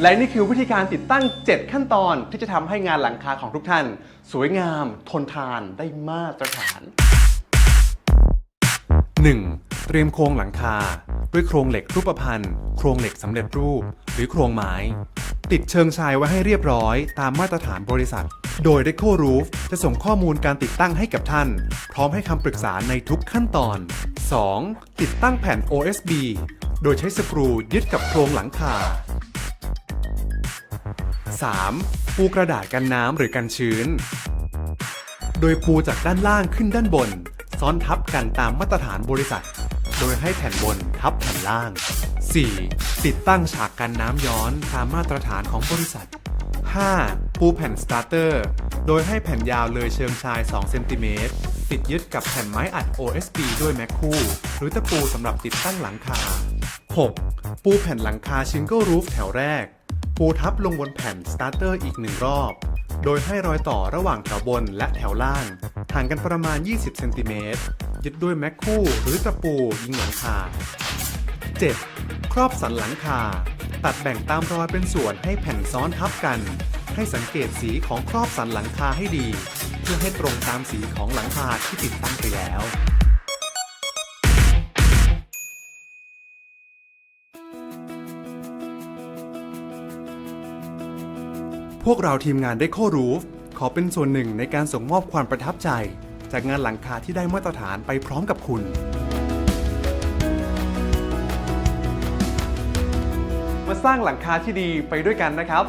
และนี่คือวิธีการติดตั้ง 7 ขั้นตอนที่จะทำให้งานหลังคาของทุกท่าน สวยงาม ทนทานได้มาตรฐาน 1. เตรียมโครงหลังคา ด้วยโครงเหล็กรูปพรรณโครงเหล็กสำเร็จรูป หรือโครงไม้ ติดเชิงชายไว้ให้เรียบร้อย ตามมาตรฐานบริษัท โดย Deco Roof จะส่งข้อมูลการติดตั้งให้กับท่าน พร้อมให้คำปรึกษาในทุกขั้นตอน 2. ติดตั้งแผ่น OSB โดยใช้สกรูยึดกับโครงหลังคา 3. ปูกระดาษกันน้ำหรือกันชื้น โดยปูจากด้านล่างขึ้นด้านบน ซ้อนทับกันตามมาตรฐานบริษัท โดยให้แผ่นบนทับแผ่นล่าง 4. ติดตั้งฉากกันน้ำย้อนตามมาตรฐานของบริษัท 5. ปูแผ่นสตาร์เตอร์ โดยให้แผ่นยาวเลยเชิงชาย 2 เซนติเมตร ติดยึดกับแผ่นไม้อัด OSB ด้วยแม็กคู่ หรือตะปูสำหรับติดตั้งหลังคา 6. ปูแผ่นหลังคาชิงเกิลรูฟแถวแรก ปูทับลงบนแผ่นสตาร์เตอร์อีกหนึ่งรอบ โดยให้รอยต่อระหว่างแถวบนและแถวล่างห่างกันประมาณ 20 เซนติเมตร ยึดด้วยแม็กคู่หรือตะปูยิงหลังคา 7. ครอบสันหลังคา ตัดแบ่งตามรอยเป็นส่วนให้แผ่นซ้อนทับกัน ให้สังเกตสีของครอบสันหลังคาให้ดี เพื่อให้ตรงตามสีของหลังคาที่ติดตั้งไปแล้ว พวกเราทีมงาน Deco Roof ขอเป็นส่วนหนึ่งในการส่งมอบความประทับใจ จากงานหลังคาที่ได้มาตรฐานไปพร้อมกับคุณ มาสร้างหลังคาที่ดีไปด้วยกันนะครับ